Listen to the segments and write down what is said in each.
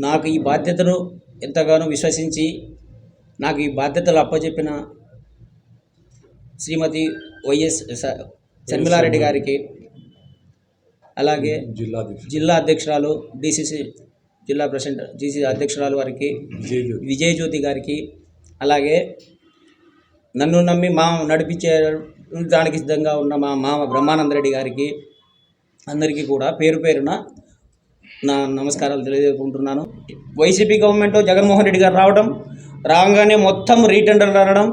నాకు ఈ బాధ్యతను ఎంతగానో విశ్వసించి నాకు ఈ బాధ్యతలు అప్పచెప్పిన శ్రీమతి వైఎస్ శర్మిలారెడ్డి గారికి అలాగే జిల్లా జిల్లా అధ్యక్షురాలు డిసిసి జిల్లా ప్రెసిడెంట్ జీసీ అధ్యక్షురాలు వారికి విజయజ్యోతి. గారికి అలాగే నన్ను నమ్మి మా నడిపించే దానికి సిద్ధంగా ఉన్న మా మామ బ్రహ్మానందరెడ్డి గారికి అందరికీ కూడా పేరు పేరున నా నమస్కారాలు తెలియజేసుకుంటున్నాను. వైసీపీ గవర్నమెంట్ జగన్మోహన్ రెడ్డి గారు రావడం రాగానే మొత్తం రీటెండర్ అనడం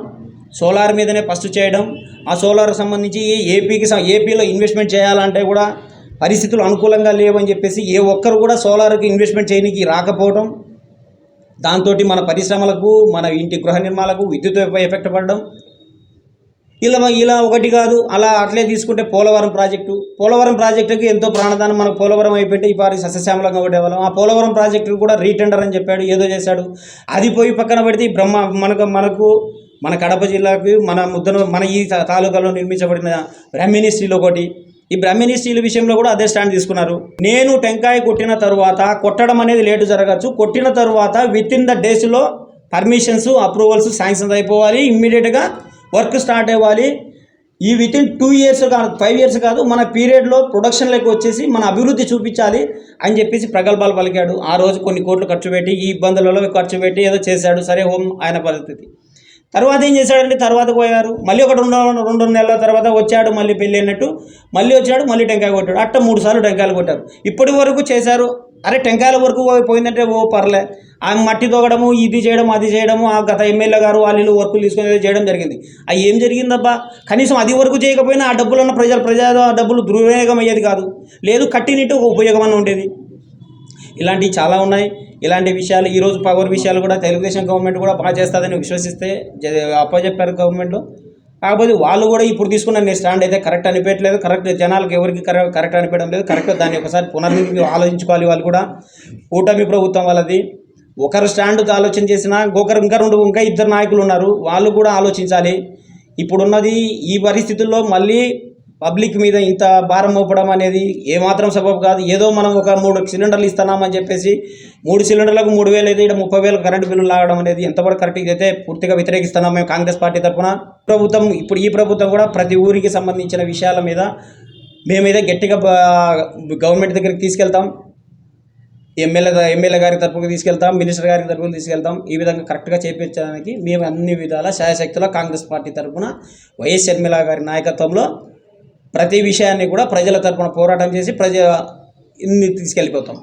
సోలార్ మీదనే ఫస్ట్ చేయడం ఆ సోలార్కి సంబంధించి ఏపీకి ఏపీలో ఇన్వెస్ట్మెంట్ చేయాలంటే కూడా పరిస్థితులు అనుకూలంగా లేవని చెప్పేసి ఏ ఒక్కరు కూడా సోలార్కి ఇన్వెస్ట్మెంట్ చేయడానికి రాకపోవడం దాంతో మన పరిశ్రమలకు మన ఇంటి గృహ నిర్మాణాలకు విద్యుత్ ఎఫెక్ట్ పడడం. ఇలా ఇలా ఒకటి కాదు అలా అట్లే తీసుకుంటే పోలవరం ప్రాజెక్టు. పోలవరం ప్రాజెక్టుకి ఎంతో ప్రాణదానం మన పోలవరం అయిపోయింటే ఈ పారి సస్యశ్యామలంగా ఉండేవాళ్ళం. ఆ పోలవరం ప్రాజెక్టు కూడా రీటెండర్ అని చెప్పాడు ఏదో చేశాడు. అది పోయి పక్కన పెడితే బ్రహ్మ మనకు మనకు మన కడప జిల్లాకి మన ముద్దను మన ఈ తాలూకాలో నిర్మించబడిన బ్రహ్మిణి స్టీల్ ఒకటి. ఈ బ్రహ్మిణి స్త్రీల విషయంలో కూడా అదే స్టాండ్ తీసుకున్నారు. నేను టెంకాయ కొట్టిన తరువాత కొట్టడం అనేది లేటు జరగచ్చు. కొట్టిన తరువాత విత్ ఇన్ ద డేస్లో పర్మిషన్స్ అప్రూవల్స్ శాంక్షన్స్ అయిపోవాలి. ఇమ్మీడియట్గా వర్క్ స్టార్ట్ అవ్వాలి. ఈ విత్ ఇన్ టూ ఇయర్స్ కాదు ఫైవ్ ఇయర్స్ కాదు మన పీరియడ్లో ప్రొడక్షన్లోకి వచ్చేసి మన అభివృద్ధి చూపించాలి అని చెప్పేసి ప్రగల్భాలు పలికాడు. ఆ రోజు కొన్ని కోట్లు ఖర్చు పెట్టి ఈ ఇబ్బందులలో ఖర్చు పెట్టి ఏదో చేశాడు. సరే హోమ్ ఆయన పరిస్థితి. తర్వాత ఏం చేశాడంటే తర్వాత పోయారు. మళ్ళీ ఒక రెండు రెండు నెలల తర్వాత వచ్చాడు మళ్ళీ పెళ్ళి అన్నట్టు మళ్ళీ వచ్చాడు మళ్ళీ టెంకాయ కొట్టాడు. అట్ట మూడు సార్లు టెంకాయలు కొట్టారు. ఇప్పటి వరకు చేశారు. అరే టెంకాయల వరకు పోయిందంటే ఓ పర్లే. ఆ మట్టి తోగడము ఇది చేయడం అది చేయడము ఆ గత ఎమ్మెల్యే గారు వాళ్ళు వర్కులు తీసుకొని చేయడం జరిగింది. అవి ఏం జరిగిందబ్బా? కనీసం అది వరకు చేయకపోయినా ఆ డబ్బులన్న ప్రజలు ప్రజా డబ్బులు దుర్వినియోగం అయ్యేది కాదు. లేదు కట్టినట్టు ఒక ఉపయోగం అని ఉండేది. ఇలాంటివి చాలా ఉన్నాయి. ఇలాంటి విషయాలు ఈరోజు పవర్ విషయాలు కూడా తెలుగుదేశం గవర్నమెంట్ కూడా బాగా చేస్తుందని విశ్వసిస్తే జ- అప్పచెప్పారు గవర్నమెంట్. కాకపోతే వాళ్ళు కూడా ఇప్పుడు తీసుకున్న నేను స్టాండ్ అయితే కరెక్ట్ అనిపించట్లేదు కరెక్ట్ జనాలకు ఎవరికి కరెక్ట్ కరెక్ట్ అనిపించడం లేదు. కరెక్ట్ దాన్ని ఒకసారి పునర్నిర్మి ఆలోచించుకోవాలి వాళ్ళు కూడా. కూటమి ప్రభుత్వం వాళ్ళది. ఒకరు స్టాండ్ ఆలోచన చేసినా ఒకరు ఇంకా రెండు ఇంకా ఇద్దరు నాయకులు ఉన్నారు. వాళ్ళు కూడా ఆలోచించాలి. ఇప్పుడున్నది ఈ పరిస్థితుల్లో మళ్ళీ పబ్లిక్ మీద ఇంత భారం మోపడం అనేది ఏమాత్రం సబబు కాదు. ఏదో మనం ఒక మూడు సిలిండర్లు ఇస్తున్నామని చెప్పేసి మూడు సిలిండర్లకు మూడు వేలు అయితే ఇక్కడ ముప్పై వేలు కరెంటు బిల్లులు లాగడం అనేది ఎంతవరకు కరెక్ట్? అయితే పూర్తిగా వ్యతిరేకిస్తున్నాం మేము కాంగ్రెస్ పార్టీ తరఫున ప్రభుత్వం ఇప్పుడు ఈ ప్రభుత్వం కూడా ప్రతి ఊరికి సంబంధించిన విషయాల మీద మేమైతే గట్టిగా గవర్నమెంట్ దగ్గరికి తీసుకెళ్తాం. ఎమ్మెల్యే ఎమ్మెల్యే గారి తరపుకు తీసుకెళ్తాం. మినిస్టర్ గారి తరపున తీసుకెళ్తాం. ఈ విధంగా కరెక్ట్గా చేపించడానికి మేము అన్ని విధాల శాయశక్తుల కాంగ్రెస్ పార్టీ తరఫున వైఎస్ షర్మిల గారి నాయకత్వంలో ప్రతి విషయాన్ని కూడా ప్రజల తరపున పోరాటం చేసి ప్రజ ఇన్ని తీసుకెళ్ళిపోతాం.